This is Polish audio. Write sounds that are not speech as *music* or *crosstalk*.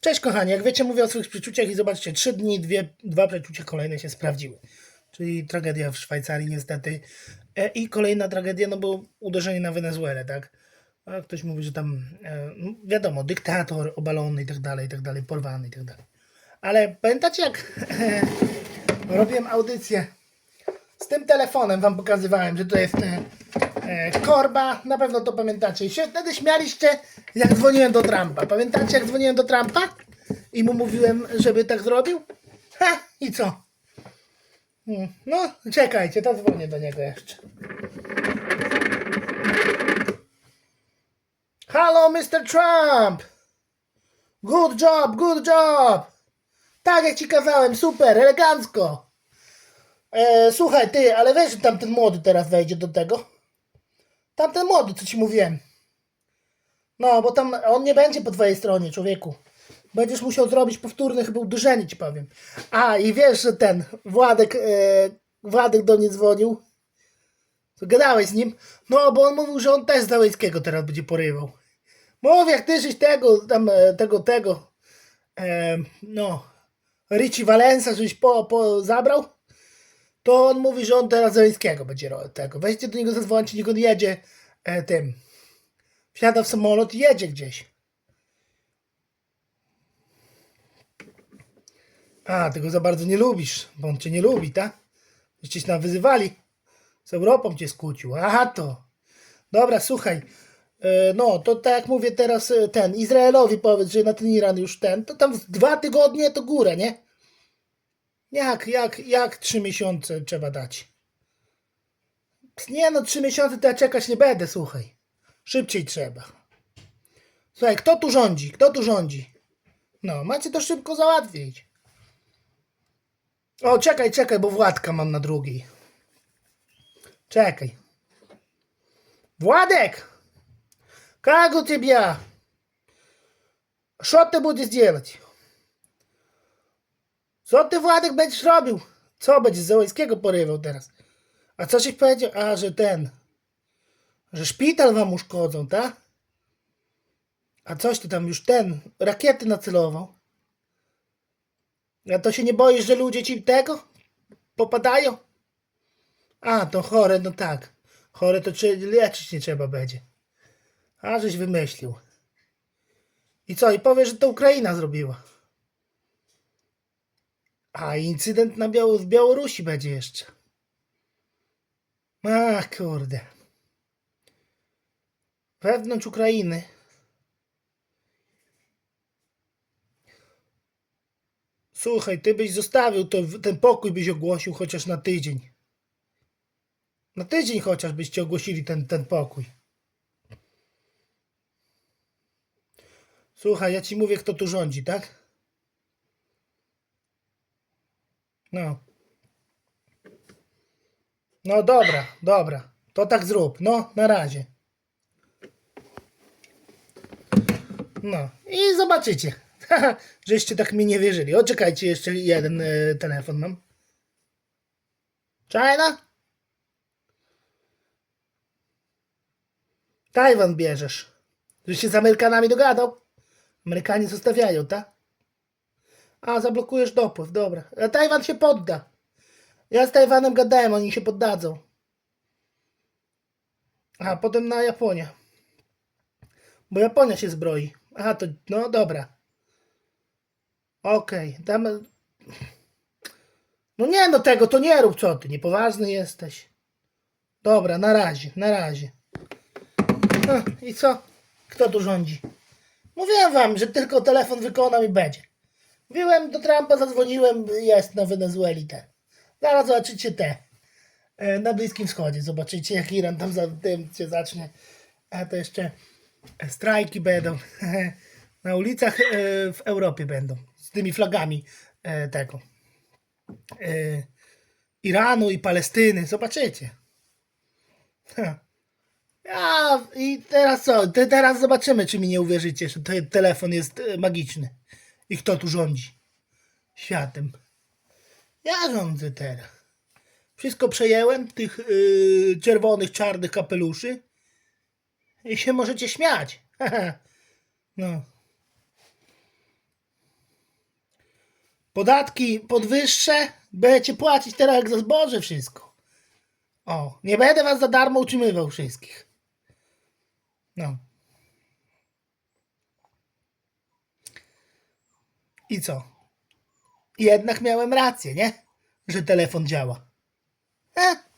Cześć kochani, jak wiecie mówię o swoich przeczuciach i zobaczcie, trzy dni, dwie, dwa przeczucia kolejne się sprawdziły. Czyli tragedia w Szwajcarii niestety. E, I kolejna tragedia, no bo uderzenie na Wenezuelę, tak? A ktoś mówi, że tam, e, no wiadomo, dyktator obalony i tak dalej, i tak dalej, porwany i tak dalej. Ale pamiętacie jak e, *laughs* robiłem audycję z tym telefonem, wam pokazywałem, że to jest e, korba, na pewno to pamiętacie. Się wtedy śmialiście, jak dzwoniłem do Trumpa. Pamiętacie, jak dzwoniłem do Trumpa? I mu mówiłem, żeby tak zrobił? Ha, i co? Hmm, No, czekajcie, to dzwonię do niego jeszcze. Hello, Mr. Trump! Good job, good job! Tak jak ci kazałem, super, elegancko! E, słuchaj, ty, ale wiesz, że tamten młody teraz wejdzie do tego? Tamten młody, co ci mówiłem. No, bo tam on nie będzie po twojej stronie, człowieku. Będziesz musiał zrobić powtórne chyba uderzenie, ci powiem. A, i wiesz, że ten Władek, e, Władek do mnie dzwonił. Gadałeś z nim? No, bo on mówił, że on też Załęckiego teraz będzie porywał. Mów, jak ty żeś tego, tam, e, tego, tego, e, no, Richie Valensa, żeś po, po zabrał, to on mówi, że on teraz Załęckiego będzie tego. Weźcie do niego zadzwońcie, niech on jedzie e, tym. Wsiada w samolot i jedzie gdzieś. A, tego za bardzo nie lubisz, bo on cię nie lubi, tak? Żeście się nam wyzywali. Z Europą cię skłócił. Aha, to. Dobra, słuchaj. E, No, to tak jak mówię teraz e, ten, Izraelowi powiedz, że na ten Iran już ten, to tam dwa tygodnie to górę, nie? Jak, jak, jak trzy miesiące trzeba dać? Nie no, trzy miesiące to ja czekać nie będę, słuchaj. Szybciej trzeba. Słuchaj, kto tu rządzi? Kto tu rządzi? No, macie to szybko załatwić. O, czekaj, czekaj, bo Władka mam na drugiej. Czekaj. Władek! Как у тебя? Що ти будеш делать? Co ty Władek będziesz robił? Co będziesz Załęckiego porywał teraz? A co żeś powiedział? A, że ten. Że szpital wam uszkodzą, tak? A coś ty tam już ten. Rakiety nacelował. A to się nie boisz, że ludzie ci tego popadają? A, to chore, no tak. Chore to czy leczyć nie trzeba będzie. A, żeś wymyślił. I co? I powie, że to Ukraina zrobiła. A incydent na Biało- w Białorusi będzie jeszcze. A kurde. Wewnątrz Ukrainy. Słuchaj, ty byś zostawił to, ten pokój, byś ogłosił chociaż na tydzień. Na tydzień chociaż byście ogłosili ten, ten pokój. Słuchaj, ja ci mówię, kto tu rządzi, tak? No. No dobra, dobra. To tak zrób. No, na razie. No i zobaczycie. *laughs* Żeście tak mi nie wierzyli. O, czekajcie, jeszcze jeden e, telefon mam. China? Tajwan bierzesz. Żeś się z Amerykanami dogadał? Amerykanie zostawiają, tak? A, zablokujesz dopływ, dobra. A Tajwan się podda. Ja z Tajwanem gadałem, oni się poddadzą. A, potem na Japonię. Bo Japonia się zbroi. Aha, to, no dobra. Okej, tam... No nie, no tego to nie rób, co ty, niepoważny jesteś. Dobra, na razie, na razie. No, I co? Kto tu rządzi? Mówiłem wam, że tylko telefon wykonam i będzie. Mówiłem do Trumpa, zadzwoniłem, jest na Wenezueli te. Zaraz zobaczycie te. E, Na Bliskim Wschodzie. Zobaczycie, jak Iran tam za tym się zacznie. A to jeszcze strajki będą. *laughs* Na ulicach e, w Europie będą. Z tymi flagami e, tego. Iranu i Palestyny. Zobaczycie. A i teraz co? Te, teraz zobaczymy, czy mi nie uwierzycie, że ten telefon jest magiczny. I kto tu rządzi światem. Ja rządzę teraz. Wszystko przejęłem, tych yy, czerwonych, czarnych kapeluszy. I się możecie śmiać. *laughs* no. Podatki podwyższę, będziecie płacić teraz jak za zboże wszystko. O, nie będę was za darmo utrzymywał wszystkich. No. I co? Jednak miałem rację, nie? Że telefon działa. E?